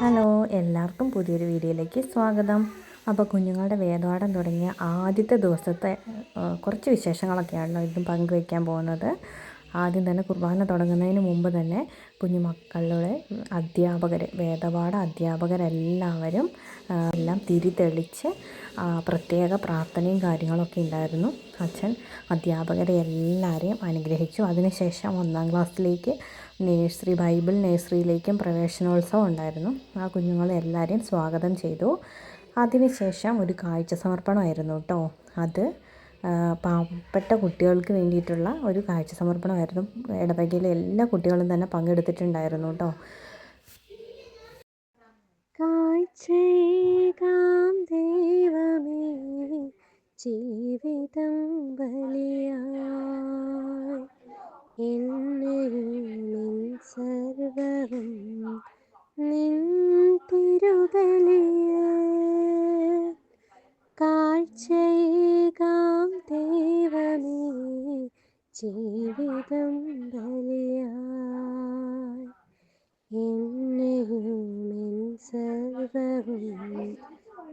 Hello എല്ലാവർക്കും പുതിയൊരു വീഡിയോയിലേക്ക് സ്വാഗതം. അപ്പോൾ കുഞ്ഞുങ്ങളുടെ വേദപാഠം തുടങ്ങിയ ആദ്യത്തെ ദിവസത്തെ കുറച്ച് വിശേഷങ്ങളൊക്കെയാണല്ലോ ഇതും പങ്കുവയ്ക്കാൻ പോകുന്നത്. ആദ്യം തന്നെ കുർബാന തുടങ്ങുന്നതിന് മുമ്പ് തന്നെ കുഞ്ഞുമക്കളുടെ അധ്യാപകർ വേദപാഠ അധ്യാപകരെല്ലാവരും എല്ലാം തിരി തെളിച്ച് പ്രത്യേക പ്രാർത്ഥനയും കാര്യങ്ങളൊക്കെ ഉണ്ടായിരുന്നു. അച്ഛൻ അധ്യാപകരെ എല്ലാവരെയും അനുഗ്രഹിച്ചു. അതിനുശേഷം ഒന്നാം ക്ലാസ്സിലേക്ക് നേഴ്സറി ബൈബിൾ നേഴ്സറിയിലേക്കും പ്രവേശനോത്സവം ഉണ്ടായിരുന്നു. ആ കുഞ്ഞുങ്ങളെ എല്ലാവരെയും സ്വാഗതം ചെയ്തു. അതിനുശേഷം ഒരു കാഴ്ച സമർപ്പണമായിരുന്നു കേട്ടോ. അത് പാവപ്പെട്ട കുട്ടികൾക്ക് വേണ്ടിയിട്ടുള്ള ഒരു കാഴ്ച സമർപ്പണമായിരുന്നു. ഇടവകയിലെ എല്ലാ കുട്ടികളും തന്നെ പങ്കെടുത്തിട്ടുണ്ടായിരുന്നു കേട്ടോ. കാഴ്ചയേകാം ദൈവമേ ജീവിതം ബലിയായി. സർവവും നിൻ തിരുബലിയ കാഴ്ചയേകാം ജീവിതം ബലിയായി എന്നെയും എൻ സർവവും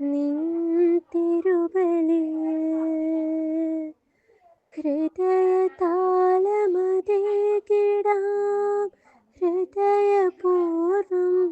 നിൻ തിരുബലിയ ഹൃദയതാളമതേകിടാം ഹൃദയപൂർവം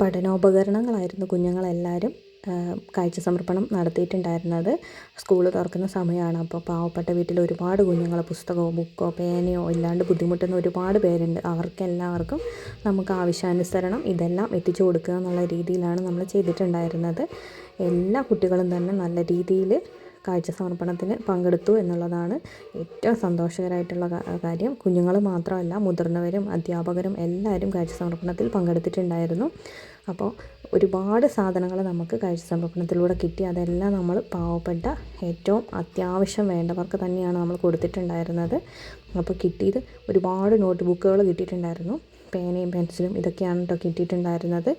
പഠനോപകരണങ്ങളായിരുന്നു കുഞ്ഞുങ്ങളെല്ലാവരും. കാഴ്ച സമർപ്പണം നടത്തിയിട്ടുണ്ടായിരുന്നത്. സ്കൂൾ തുറക്കുന്ന സമയമാണ്. അപ്പോൾ പാവപ്പെട്ട വീട്ടിൽ ഒരുപാട് കുഞ്ഞുങ്ങൾ പുസ്തകമോ ബുക്കോ പേനയോ ഇല്ലാണ്ട് ബുദ്ധിമുട്ടുന്ന ഒരുപാട് പേരുണ്ട്. അവർക്കെല്ലാവർക്കും നമുക്ക് ആവശ്യാനുസരണം ഇതെല്ലാം എത്തിച്ചു കൊടുക്കുക എന്നുള്ള രീതിയിലാണ് നമ്മൾ ചെയ്തിട്ടുണ്ടായിരുന്നത്. എല്ലാ കുട്ടികളും തന്നെ നല്ല രീതിയിൽ കാഴ്ച സമർപ്പണത്തിന് പങ്കെടുത്തു എന്നുള്ളതാണ് ഏറ്റവും സന്തോഷകരമായിട്ടുള്ള കാര്യം. കുഞ്ഞുങ്ങൾ മാത്രമല്ല മുതിർന്നവരും അധ്യാപകരും എല്ലാവരും കാഴ്ച സമർപ്പണത്തിൽ പങ്കെടുത്തിട്ടുണ്ടായിരുന്നു. അപ്പോൾ ഒരുപാട് സാധനങ്ങൾ നമുക്ക് കാഴ്ച സംരക്ഷണത്തിലൂടെ കിട്ടി. അതെല്ലാം നമ്മൾ പാവപ്പെട്ട ഏറ്റവും അത്യാവശ്യം വേണ്ടവർക്ക് തന്നെയാണ് നമ്മൾ കൊടുത്തിട്ടുണ്ടായിരുന്നത്. അപ്പോൾ കിട്ടിയത് ഒരുപാട് നോട്ട് ബുക്കുകൾ കിട്ടിയിട്ടുണ്ടായിരുന്നു. പേനയും പെൻസിലും ഇതൊക്കെയാണ് കേട്ടോ കിട്ടിയിട്ടുണ്ടായിരുന്നത്.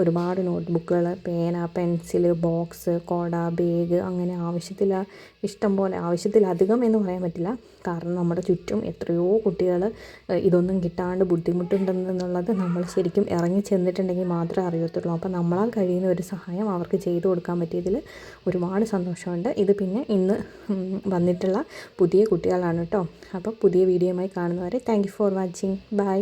ഒരുപാട് നോട്ട് ബുക്കുകൾ പേന പെൻസിൽ ബോക്സ് കൊട ബാഗ് അങ്ങനെ ആവശ്യത്തിൽ ഇഷ്ടം പോലെ ആവശ്യത്തിലധികം എന്ന് പറയാൻ പറ്റില്ല. കാരണം നമ്മുടെ ചുറ്റും എത്രയോ കുട്ടികൾ ഇതൊന്നും കിട്ടാണ്ട് ബുദ്ധിമുട്ടുണ്ടെന്നുള്ളത് നമ്മൾ ശരിക്കും ഇറങ്ങി ചെന്നിട്ടുണ്ടെങ്കിൽ മാത്രമേ അറിയത്തുള്ളൂ. അപ്പോൾ നമ്മളാൽ കഴിയുന്ന ഒരു സഹായം അവർക്ക് ചെയ്തു കൊടുക്കാൻ പറ്റിയതിൽ ഒരുപാട് സന്തോഷമുണ്ട്. ഇത് പിന്നെ ഇന്ന് വന്നിട്ടുള്ള പുതിയ കുട്ടികളാണ് കേട്ടോ. അപ്പോൾ പുതിയ വീഡിയോയുമായി കാണുന്നവരെ താങ്ക് ഫോർ വാച്ചിങ് ബൈ